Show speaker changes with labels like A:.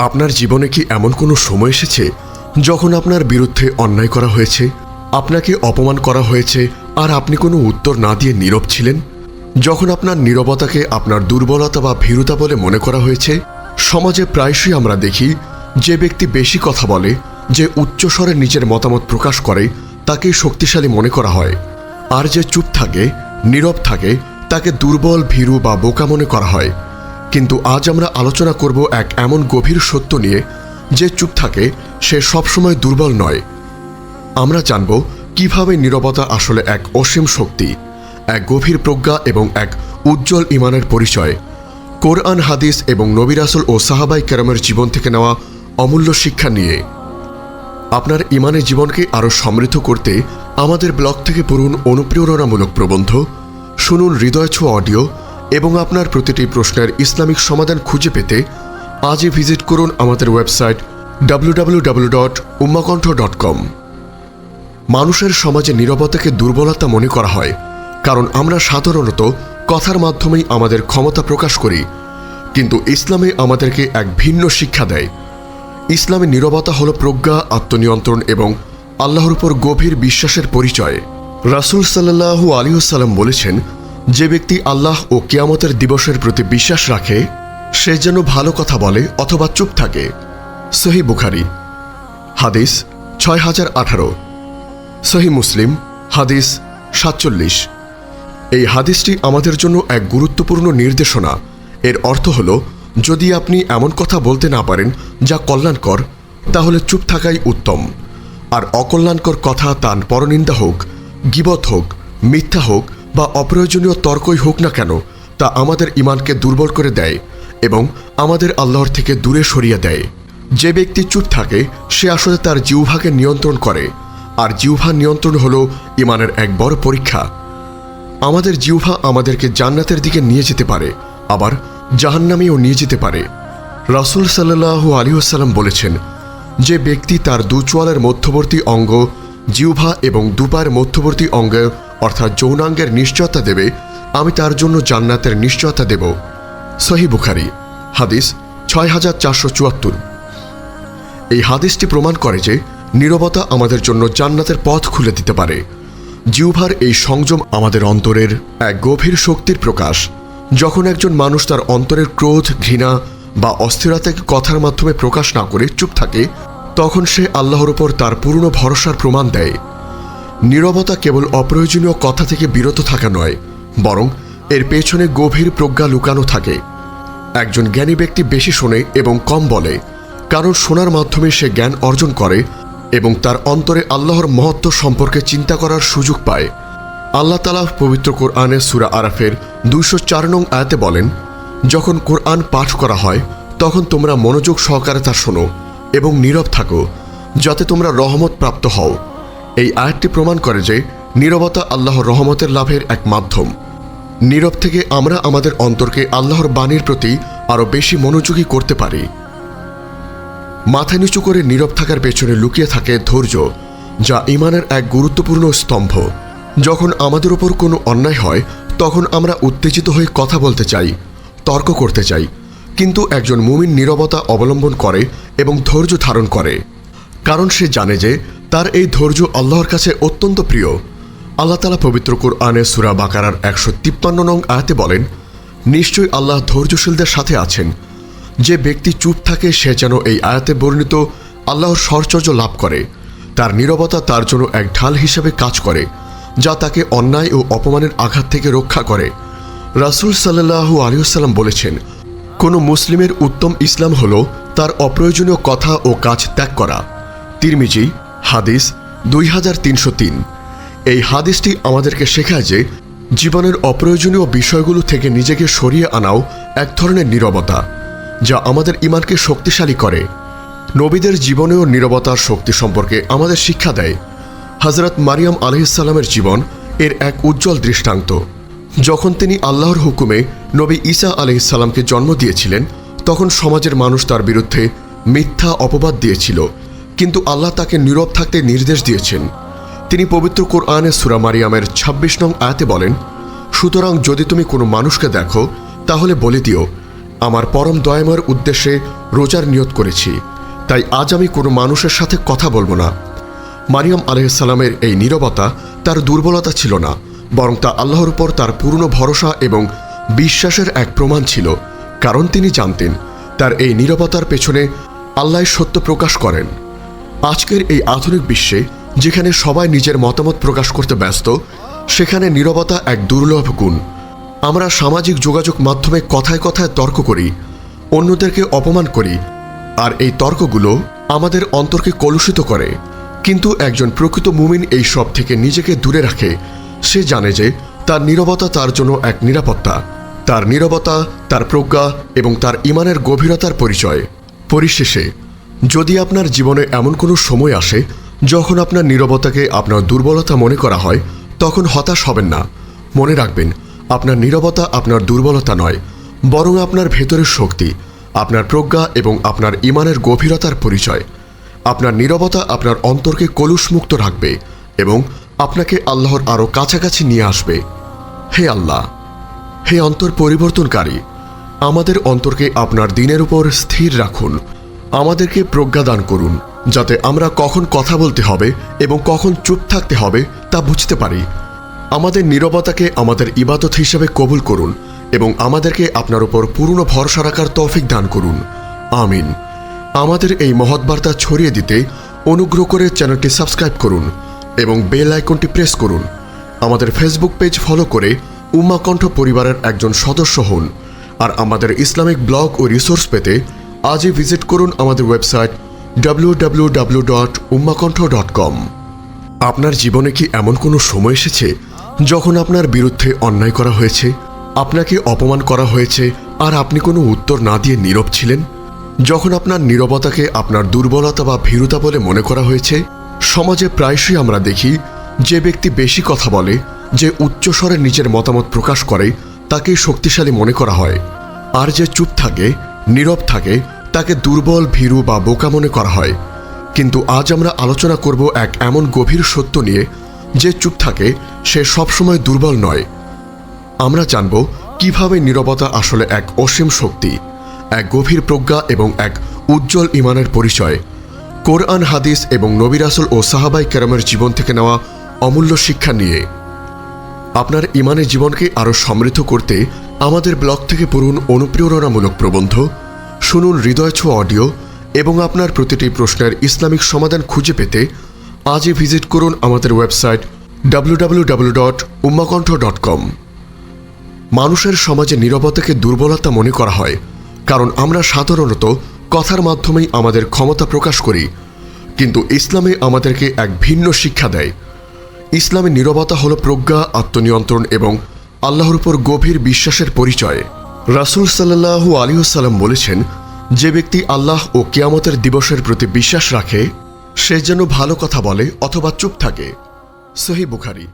A: আপনার জীবনে কি এমন কোনো সময় এসেছে যখন আপনার বিরুদ্ধে অন্যায় করা হয়েছে, আপনাকে অপমান করা হয়েছে, আর আপনি কোনো উত্তর না দিয়ে নীরব ছিলেন? যখন আপনার নীরবতাকে আপনার দুর্বলতা বা ভীরুতা বলে মনে করা হয়েছে, সমাজে প্রায়শই আমরা দেখি যে ব্যক্তি বেশি কথা বলে, যে উচ্চস্বরে নিজের মতামত প্রকাশ করে, তাকেই শক্তিশালী মনে করা হয়। আর যে চুপ থাকে, নীরব থাকে, তাকে দুর্বল, ভীরু বা বোকা মনে করা হয়। কিন্তু আজ আমরা আলোচনা করব এক এমন গভীর সত্য নিয়ে যে চুপ থাকে, সে সবসময় দুর্বল নয়। আমরা জানব কীভাবে নীরবতা আসলে এক অসীম শক্তি, এক গভীর প্রজ্ঞা এবং এক উজ্জ্বল ইমানের পরিচয়। কোরআন, হাদিস এবং নবিরাসুল ও সাহাবাই কেরামের জীবন থেকে নেওয়া অমূল্য শিক্ষা নিয়ে। আপনার ইমানের জীবনকে আরও সমৃদ্ধ করতে আমাদের ব্লগ থেকে পড়ুন অনুপ্রেরণামূলক প্রবন্ধ। শুনুন হৃদয় ছোঁয়া অডিও এবং আপনার প্রতিটি প্রশ্নের ইসলামিক সমাধান খুঁজে পেতে আজই ভিজিট করুন আমাদের website www.ummakantha.com dot dot com মানুষের সমাজে নীরবতাকে দুর্বলতা মনে করা হয়, কারণ আমরা সাধারণত কথার মাধ্যমেই আমাদের ক্ষমতা প্রকাশ করি, কিন্তু ইসলামে আমাদেরকে এক ভিন্ন শিক্ষা দেয়। ইসলামে নীরবতা হল প্রজ্ঞা, আত্মনিয়ন্ত্রণ এবং আল্লাহর উপর গভীর বিশ্বাসের পরিচয়। রাসূল সাল্লাল্লাহু আলিউসাল্লাম বলেছেন যে ব্যক্তি আল্লাহ ও কিয়ামতের দিবসের প্রতি বিশ্বাস রাখে, সে যেন ভালো কথা বলে অথবা চুপ থাকে। সহি বুখারি, হাদিস ছয় হাজার আঠারো। সহি মুসলিম, হাদিস সাতচল্লিশ। এই হাদিসটি আমাদের জন্য এক গুরুত্বপূর্ণ নির্দেশনা। এর অর্থ হল, যদি আপনি এমন কথা বলতে না পারেন যা কল্যাণকর, তাহলে চুপ থাকাই উত্তম। আর অকল্যাণকর কথা তান পরনিন্দা হোক, গিবত হোক, মিথ্যা হোক বা অপ্রয়োজনীয় তর্কই হোক না কেন, তা আমাদের ইমানকে দুর্বল করে দেয় এবং আমাদের আল্লাহর থেকে দূরে সরিয়ে দেয়। যে ব্যক্তি চুপ থাকে, সে আসলে তার জিহ্বাকে নিয়ন্ত্রণ করে, আর জিহ্বা নিয়ন্ত্রণ হল ইমানের এক বড় পরীক্ষা। আমাদের জিহ্বা আমাদেরকে জান্নাতের দিকে নিয়ে যেতে পারে, আবার জাহান্নামেও নিয়ে যেতে পারে। রাসুল সাল্লাহ আলিউসাল্লাম বলেছেন, যে ব্যক্তি তার দুচোয়ালের মধ্যবর্তী অঙ্গ জিহ্বা এবং দুপায়ের মধ্যবর্তী অঙ্গে অর্থাৎ যৌনাঙ্গের নিশ্চয়তা দেবে, আমি তার জন্য জান্নাতের নিশ্চয়তা দেব। সহি বুখারি, হাদিস ছয় হাজার চারশো চুয়াত্তর। এই হাদিসটি প্রমাণ করে যে নীরবতা আমাদের জন্য জান্নাতের পথ খুলে দিতে পারে। জিউভার এই সংযম আমাদের অন্তরের এক গভীর শক্তির প্রকাশ। যখন একজন মানুষ তার অন্তরের ক্রোধ, ঘৃণা বা অস্থিরতাকে কথার মাধ্যমে প্রকাশ না করে চুপ থাকে তখন সে আল্লাহর উপর তার পূর্ণ ভরসার প্রমাণ দেয়। নীরবতা কেবল অপ্রয়োজনীয় কথা থেকে বিরত থাকা নয়, বরং এর পেছনে গভীর প্রজ্ঞা লুকানো থাকে। একজন জ্ঞানী ব্যক্তি বেশি শোনে এবং কম বলে, কারণ শোনার মাধ্যমে সে জ্ঞান অর্জন করে এবং তার অন্তরে আল্লাহর মহত্ব সম্পর্কে চিন্তা করার সুযোগ পায়। আল্লাহ তালা পবিত্র কোরআনে সুরা আরাফের দুইশো চার নং আয়াতে বলেন, যখন কোরআন পাঠ করা হয়, তখন তোমরা মনোযোগ সহকারে তা শোনো। এবং নীরব থাকো, যাতে তোমরা রহমত প্রাপ্ত হও। এই আয়াতটি প্রমাণ করে যে নীরবতা আল্লাহর রহমতের লাভের এক মাধ্যম। নীরব থেকে আমরা আমাদের অন্তরকে আল্লাহর বাণীর প্রতি আরও বেশি মনোযোগী করতে পারি। মাথা নিচু করে নীরব থাকার পেছনে লুকিয়ে থাকে ধৈর্য, যা ইমানের এক গুরুত্বপূর্ণ স্তম্ভ। যখন আমাদের ওপর কোনো অন্যায় হয়, তখন আমরা উত্তেজিত হয়ে কথা বলতে চাই, তর্ক করতে চাই কিন্তু একজন মুমিন নীরবতা অবলম্বন করে এবং ধৈর্য ধারণ করে। কারণ সে জানে যে তার এই ধৈর্য আল্লাহর কাছে অত্যন্ত প্রিয়। আল্লাহ তালা পবিত্র কোরআনে সুরা বাকারার একশো তিপ্পান্ন নং আয়াতে বলেন নিশ্চয়ই আল্লাহ ধৈর্যশীলদের সাথে আছেন। যে ব্যক্তি চুপ থাকে, সে যেন এই আয়াতে বর্ণিত আল্লাহর সরচর্য লাভ করে। তার নীরবতা তার জন্য এক ঢাল হিসেবে কাজ করে, যা তাকে অন্যায় ও অপমানের আঘাত থেকে রক্ষা করে। রাসুল সাল্লাহু আলিয়াল্লাম বলেছেন কোনো মুসলিমের উত্তম ইসলাম হল তার অপ্রয়োজনীয় কথা ও কাজ ত্যাগ করা। তিরমিজি, হাদিস, দুই হাজার তিনশো তিন। এই হাদিসটি আমাদেরকে শেখায় যে, জীবনের অপ্রয়োজনীয় বিষয়গুলো থেকে নিজেকে সরিয়ে আনাও এক ধরনের নীরবতা, যা আমাদের ইমানকে শক্তিশালী করে। নবীদের জীবনেও নীরবতার শক্তি সম্পর্কে আমাদের শিক্ষা দেয়। হজরত মারিয়াম আলহিসাল্লামের জীবন এর এক উজ্জ্বল দৃষ্টান্ত। যখন তিনি আল্লাহর হুকুমে নবী ঈসা আলহিসাল্লামকে জন্ম দিয়েছিলেন, তখন সমাজের মানুষ তার বিরুদ্ধে মিথ্যা অপবাদ দিয়েছিল, কিন্তু আল্লাহ তাকে নীরব থাকতে নির্দেশ দিয়েছেন। তিনি পবিত্র কোরআনে সুরা মারিয়ামের ২৬ নং আয়াতে বলেন, সুতরাং যদি তুমি কোনো মানুষকে দেখো, তাহলে বলে দিও, আমার পরম দয়াময়ের উদ্দেশ্যে রোজার নিয়ত করেছি, তাই আজ আমি কোনো মানুষের সাথে কথা বলব না। মারিয়াম আলহিসাল্লামের এই নীরবতা তার দুর্বলতা ছিল না, বরং তা আল্লাহর উপর তার পূর্ণ ভরসা এবং বিশ্বাসের এক প্রমাণ ছিল, কারণ তিনি জানতেন তার এই নীরবতার পেছনে আল্লাহ সত্য প্রকাশ করেন। আজকের এই আধুনিক বিশ্বে, যেখানে সবাই নিজের মতামত প্রকাশ করতে ব্যস্ত, সেখানে নীরবতা এক দুর্লভ গুণ। আমরা সামাজিক যোগাযোগ মাধ্যমে কথায় কথায় তর্ক করি, অন্যদেরকে অপমান করি, আর এই তর্কগুলো আমাদের অন্তরকে কলুষিত করে। কিন্তু একজন প্রকৃত মুমিন এই সব থেকে নিজেকে দূরে রাখে। সে জানে যে তার নীরবতা তার জন্য এক নিরাপত্তা। তার নীরবতা, তার প্রজ্ঞা এবং তার ইমানের গভীরতার পরিচয়। পরিশেষে, যদি আপনার জীবনে এমন কোনো সময় আসে যখন আপনার নীরবতাকে আপনার দুর্বলতা মনে করা হয়, তখন হতাশ হবেন না। মনে রাখবেন, আপনার নীরবতা আপনার দুর্বলতা নয়, বরং আপনার ভেতরের শক্তি, আপনার প্রজ্ঞা এবং আপনার ইমানের গভীরতার পরিচয়। আপনার নীরবতা আপনার অন্তরকে কলুষমুক্ত রাখবে এবং আপনাকে আল্লাহর আরও কাছাকাছি নিয়ে আসবে। হে আল্লাহ! হে অন্তর পরিবর্তনকারী, আমাদের অন্তরকে আপনার দিনের উপর স্থির রাখুন। আমাদেরকে প্রজ্ঞা দান করুন, যাতে আমরা কখন কথা বলতে হবে এবং কখন চুপ থাকতে হবে তা বুঝতে পারি। আমাদের নীরবতাকে আমাদের ইবাদত হিসেবে কবুল করুন এবং আমাদেরকে আপনার উপর পূর্ণ ভরসা রাখার তৌফিক দান করুন। আমিন। আমাদের এই মহৎ বার্তা ছড়িয়ে দিতে অনুগ্রহ করে চ্যানেলটি সাবস্ক্রাইব করুন এবং বেল আইকনটি প্রেস করুন। আমাদের ফেসবুক পেজ ফলো করে উম্মাকণ্ঠ পরিবারের একজন সদস্য হন আর আমাদের ইসলামিক ব্লগ ও রিসোর্স পেতে আজই ভিজিট করুন আমাদের website W dot dot com আপনার জীবনে কি এমন কোনো সময় এসেছে যখন আপনার বিরুদ্ধে অন্যায় করা হয়েছে, আপনাকে অপমান করা হয়েছে আর আপনি কোনো উত্তর না দিয়ে নীরব ছিলেন? যখন আপনার নীরবতাকে আপনার দুর্বলতা বা ভীরুতা বলে মনে করা হয়েছে, সমাজে প্রায়শই আমরা দেখি যে ব্যক্তি বেশি কথা বলে যে উচ্চস্বরে নিজের মতামত প্রকাশ করে তাকে শক্তিশালী মনে করা হয়। আর যে চুপ থাকে, নীরব থাকে, তাকে দুর্বল, ভীরু বা বোকা মনে করা হয়। কিন্তু আজ আমরা আলোচনা করব এক এমন গভীর সত্য নিয়ে, যে চুপ থাকে, সে সবসময় দুর্বল নয়। আমরা জানব কীভাবে নীরবতা আসলে এক অসীম শক্তি, এক গভীর প্রজ্ঞা এবং এক উজ্জ্বল ইমানের পরিচয়। কোরআন, হাদিস এবং নবিরাসুল ও সাহাবাই কেরামের জীবন থেকে নেওয়া অমূল্য শিক্ষা নিয়ে। আপনার ইমানের জীবনকে আরও সমৃদ্ধ করতে আমাদের ব্লগ থেকে পড়ুন অনুপ্রেরণামূলক প্রবন্ধ, শুনুন হৃদয় ছোঁয়া অডিও এবং আপনার প্রতিটি প্রশ্নের ইসলামিক সমাধান খুঁজে পেতে আজই ভিজিট করুন আমাদের website W dot উম্মাকণ্ঠ dot com মানুষের সমাজে নীরবতাকে দুর্বলতা মনে করা হয়, কারণ আমরা সাধারণত কথার মাধ্যমেই আমাদের ক্ষমতা প্রকাশ করি, কিন্তু ইসলামে আমাদেরকে এক ভিন্ন শিক্ষা দেয়। ইসলামে নিরবতা হল প্রজ্ঞা, আত্মনিয়ন্ত্রণ এবং আল্লাহর উপর গভীর বিশ্বাসের পরিচয়। রাসুল সাল্লাহু আলিউসাল্লাম বলেছেন, যে ব্যক্তি আল্লাহ ও কেয়ামতের দিবসের প্রতি বিশ্বাস রাখে, সে যেন ভালো কথা বলে অথবা চুপ থাকে। সহি বুখারি।